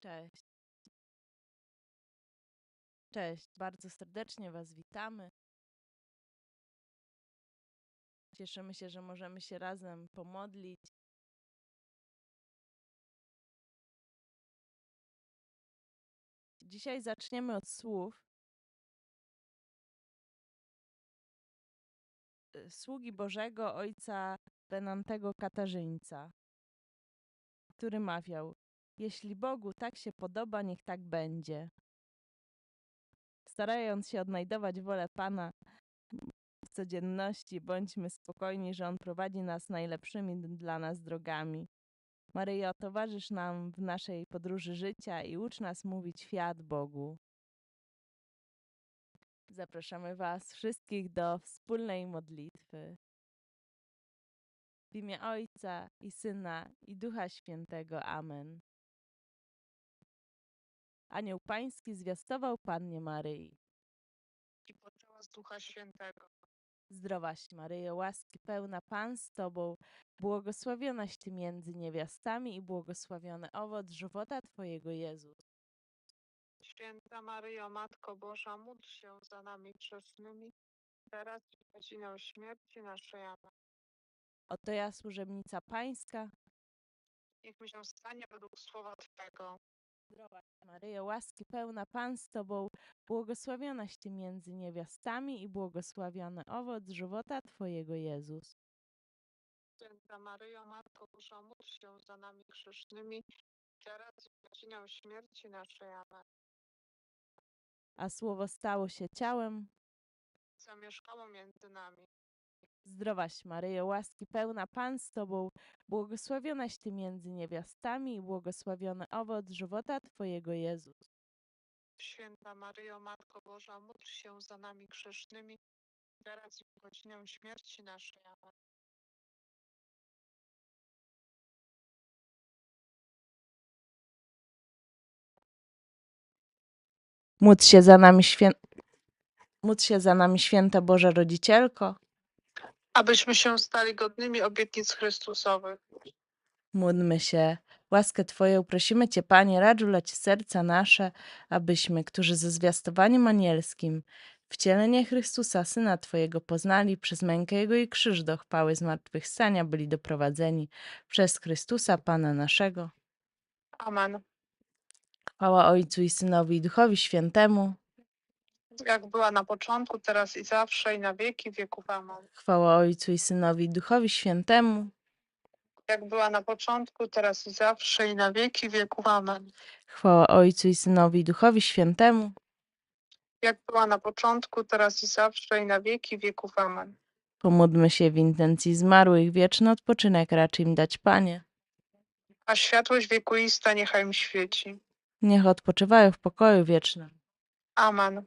Cześć. Cześć, bardzo serdecznie Was witamy. Cieszymy się, że możemy się razem pomodlić. Dzisiaj zaczniemy od słów y, sługi Bożego ojca Benantego Katarzyńca, który mawiał: Jeśli Bogu tak się podoba, niech tak będzie. Starając się odnajdować wolę Pana w codzienności, bądźmy spokojni, że On prowadzi nas najlepszymi dla nas drogami. Maryjo, towarzysz nam w naszej podróży życia i ucz nas mówić świat Bogu. Zapraszamy Was wszystkich do wspólnej modlitwy. W imię Ojca i Syna i Ducha Świętego. Amen. Anioł Pański zwiastował Pannie Maryi. i poczęła z Ducha Świętego. Zdrowaś Maryjo, łaski pełna Pan z Tobą, błogosławionaś Ty między niewiastami i błogosławiony owoc żywota Twojego Jezus. Święta Maryjo, Matko Boża, módl się za nami grzesznymi, teraz i w godzinę śmierci naszej. Amen. Oto ja, służebnica Pańska. Niech mi się stanie według słowa Twego. Zdrowaś Maryjo, łaski pełna Pan z Tobą, błogosławionaś Ty między niewiastami i błogosławiony owoc żywota Twojego Jezus. Święta Maryjo, Matko Boża, módl się za nami grzesznymi, teraz w godzinę śmierci naszej. Amen. A Słowo stało się ciałem. Zamieszkało między nami. Zdrowaś Maryjo, łaski pełna Pan z Tobą, błogosławionaś Ty między niewiastami i błogosławiony owoc żywota Twojego Jezus. Święta Maryjo, Matko Boża, módl się za nami grzesznymi, teraz i w godzinę śmierci naszej. Amen. Módl się za nami, świę... Módl się za nami święta Boża Rodzicielko. Abyśmy się stali godnymi obietnic Chrystusowych. Módlmy się. Łaskę Twoją prosimy Cię, Panie, racz ulać serca nasze, abyśmy, którzy ze zwiastowaniem anielskim wcielenie Chrystusa, Syna Twojego, poznali przez mękę Jego i krzyż do chwały zmartwychwstania, byli doprowadzeni przez Chrystusa, Pana naszego. Amen. Chwała Ojcu i Synowi i Duchowi Świętemu. Jak była na początku, teraz i zawsze, i na wieki wieków. Amen. Chwała Ojcu i Synowi i Duchowi Świętemu. Jak była na początku, teraz i zawsze, i na wieki wieków. Amen. Chwała Ojcu i Synowi i Duchowi Świętemu. Jak była na początku, teraz i zawsze, i na wieki wieków. Amen. Pomódlmy się w intencji zmarłych, wieczny odpoczynek racz im dać, Panie. A światłość wiekuista niechaj im świeci. Niech odpoczywają w pokoju wiecznym. Amen.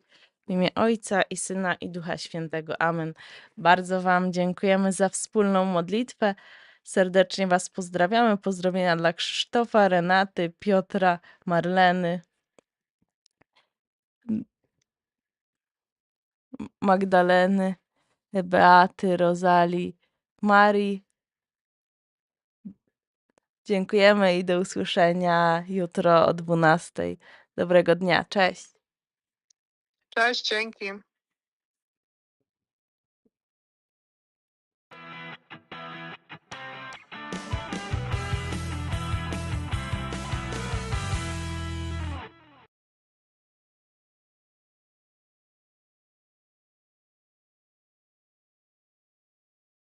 W imię Ojca i Syna i Ducha Świętego. Amen. Bardzo Wam dziękujemy za wspólną modlitwę. Serdecznie Was pozdrawiamy. Pozdrowienia dla Krzysztofa, Renaty, Piotra, Marleny, Magdaleny, Beaty, Rozali, Marii. Dziękujemy i do usłyszenia jutro o 12. Dobrego dnia. Cześć. Cześć, dzięki.